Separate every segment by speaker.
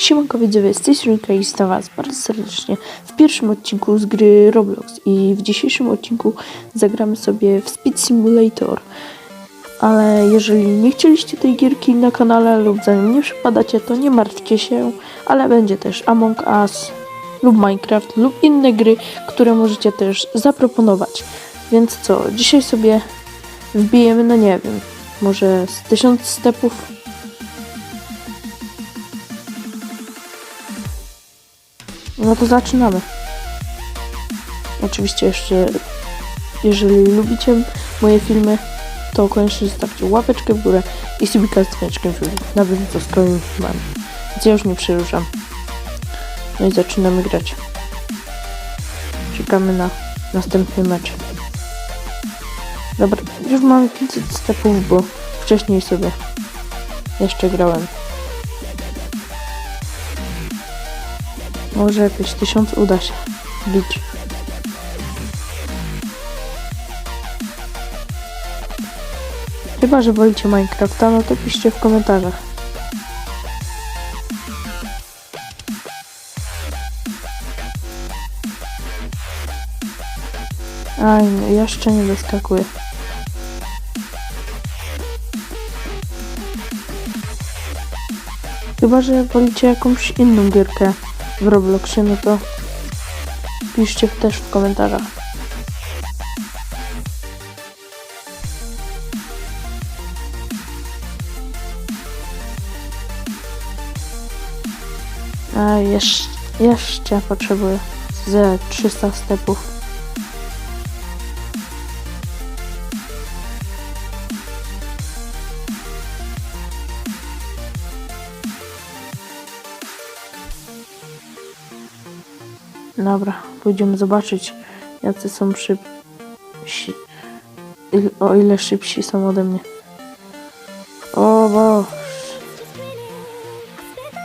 Speaker 1: Siemanko widzowie, z tej strony Was bardzo serdecznie w pierwszym odcinku z gry Roblox i w dzisiejszym odcinku zagramy sobie w Speed Simulator. Ale jeżeli nie chcieliście tej gierki na kanale lub za nią nie przypadacie, to nie martwcie się, ale będzie też Among Us lub Minecraft lub inne gry, które możecie też zaproponować. Więc co, dzisiaj sobie wbijemy, no nie wiem, może z tysiąc stepów No to zaczynamy. Oczywiście jeszcze, jeżeli lubicie moje filmy, to koniecznie zostawcie łapeczkę w górę i subika z dzwoneczkiem w górę. Na bieżąco z kolejnym filmami. Więc ja już nie przedłużam. No i zaczynamy grać. Czekamy na następny mecz. Dobra, już mamy 500 stepów, bo wcześniej sobie jeszcze grałem. Może jakieś tysiąc uda się bić. Chyba, że wolicie Minecrafta, no to piszcie w komentarzach. Aj, no, jeszcze nie doskakuję. Chyba, że wolicie jakąś inną gierkę w Robloxie, no to piszcie też w komentarzach. A jeszcze, jeszcze potrzebuję ze 300 stepów. Dobra, pójdziemy zobaczyć, jacy są szybsi. O ile szybsi są ode mnie. O Boż.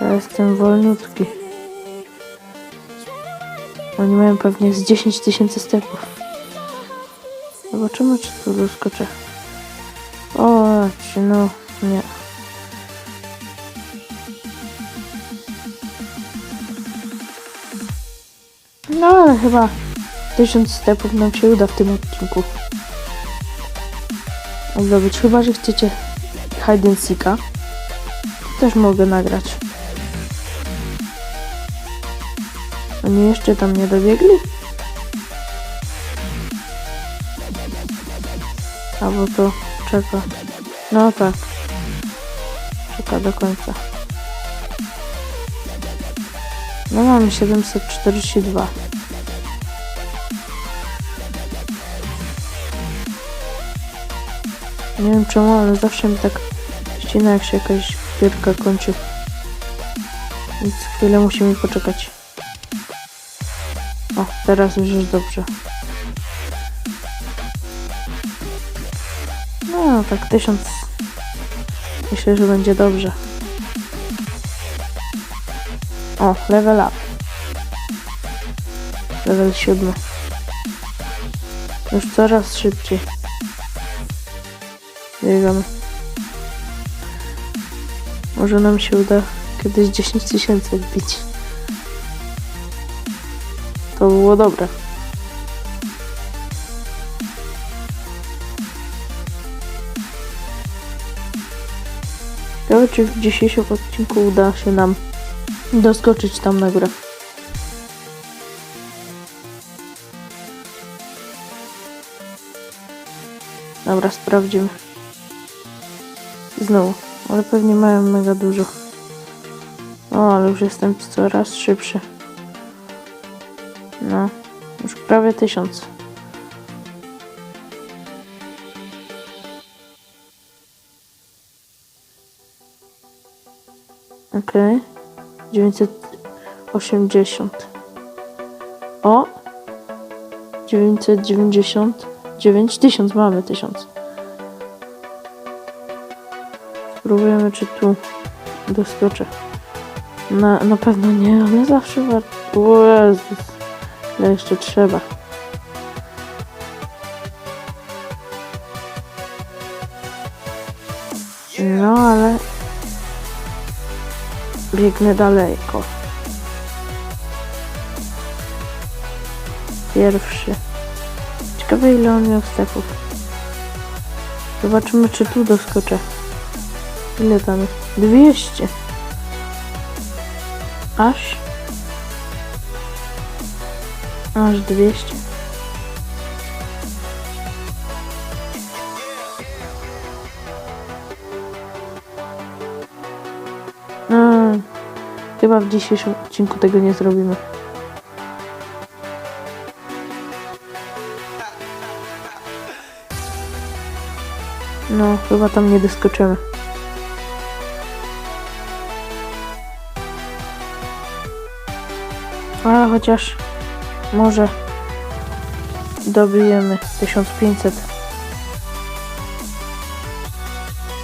Speaker 1: Ja jestem wolniutki. Oni mają pewnie z 10 tysięcy stepów. Zobaczymy, czy tu doskoczę. O, czy no, nie. No ale chyba 1000 stepów nam się uda w tym odcinku. Zdobyć, chyba że chcecie hide and seeka. Też mogę nagrać. Oni jeszcze tam nie dobiegli? Albo to czeka. No tak. Czeka do końca. No mamy 742. Nie wiem czemu, ale zawsze mi tak ścina jak się jakaś gierka kończy. Więc chwilę musimy poczekać. O, teraz już jest dobrze. No, tak tysiąc. Myślę, że będzie dobrze. O, level up. Level siódmy. Już coraz szybciej. Biegamy. Może nam się uda kiedyś 10 tysięcy wbić. To było dobre. Ciekawe, czy w dzisiejszym odcinku uda się nam doskoczyć tam na górę. Dobra, sprawdzimy. Znowu, ale pewnie mają mega dużo. O, ale już jestem coraz szybszy. No, już prawie tysiąc. Okej. 980. O! 999 tysiąc mamy tysiąc. Spróbujemy czy tu doskoczę. Na, na pewno nie, ale zawsze warto. O Jezus. Ile jeszcze trzeba. No ale Biegnę daleko. Pierwszy. Ciekawe ile on miał stepów. Zobaczymy czy tu doskoczę. Ile tam jest? 200. Aż? Aż 200. A, chyba w dzisiejszym odcinku tego nie zrobimy. No, chyba tam nie doskoczymy. A chociaż może dobijemy 1500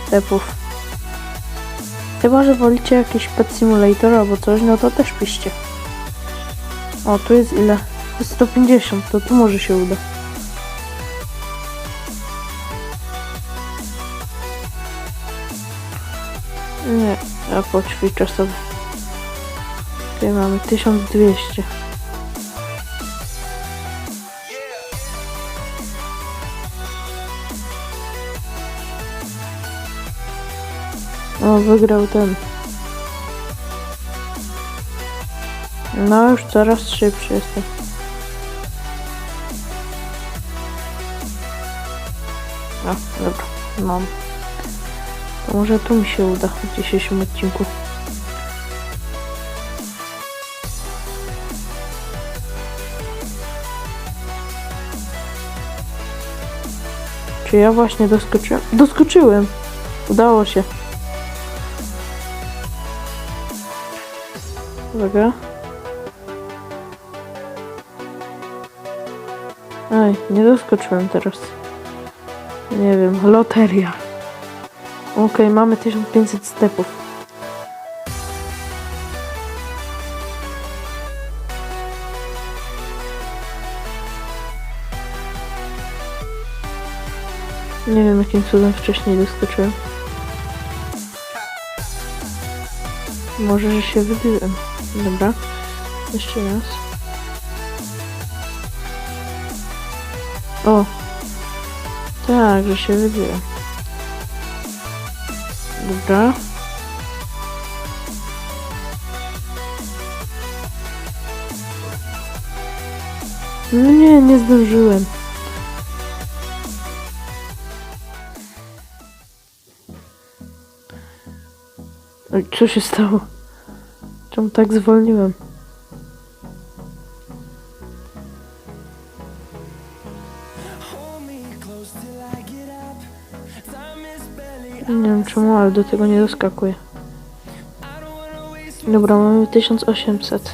Speaker 1: stepów. Chyba, że wolicie jakiś pet simulator albo coś, no to też piszcie. O, tu jest ile? To jest 150, to tu może się uda. Nie, ja poćwiczę sobie. Tutaj mamy 1200. O, wygrał ten. No, już coraz szybszy jestem. A, dobra, mam. To może tu mi się uda w dzisiejszym odcinku. Czy ja właśnie doskoczyłem? Doskoczyłem! Udało się. Uwaga. Ej, nie doskoczyłem teraz. Nie wiem, loteria. Okej, mamy 1500 stepów. Nie wiem, jakim cudem wcześniej doskoczyłem. Może, że się wybiłem. Dobra. Jeszcze raz. O! Tak, że się wybiłem. Dobra. No nie, nie zdążyłem. Oj, co się stało? Czemu tak zwolniłem? Nie wiem czemu, ale do tego nie doskakuję. Dobra, mamy 1800.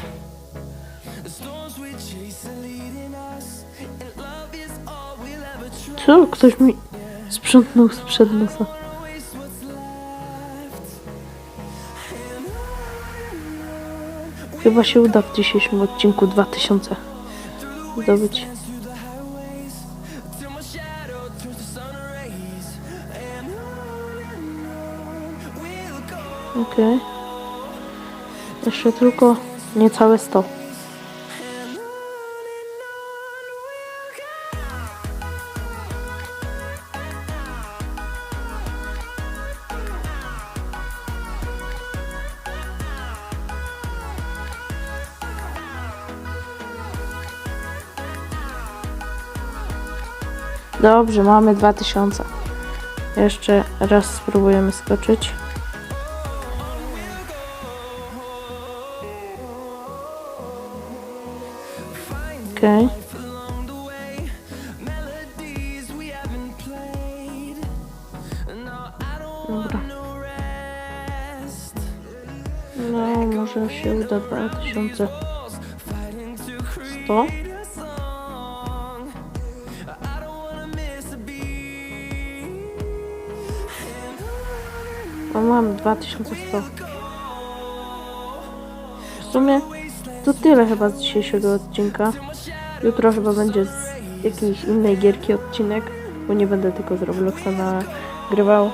Speaker 1: Co? Ktoś mi sprzątnął sprzed nosa. Chyba się uda w dzisiejszym odcinku 2000 zdobyć. Okej. Jeszcze tylko niecałe 100. Dobrze, mamy 2000. Jeszcze raz spróbujemy skoczyć. Okej. Dobra. No, może się uda 2100. O, mam 2100. W sumie to tyle chyba z dzisiejszego odcinka. Jutro chyba będzie z jakiejś innej gierki odcinek, bo nie będę tylko z Robloxa nagrywał.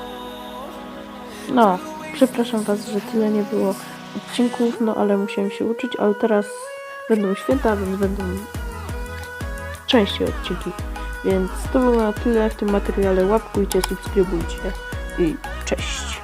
Speaker 1: No, przepraszam Was, że tyle nie było odcinków, no ale musiałem się uczyć, ale teraz będą święta, więc będą częściej odcinki. Więc to było na tyle w tym materiale. Łapkujcie, subskrybujcie i cześć.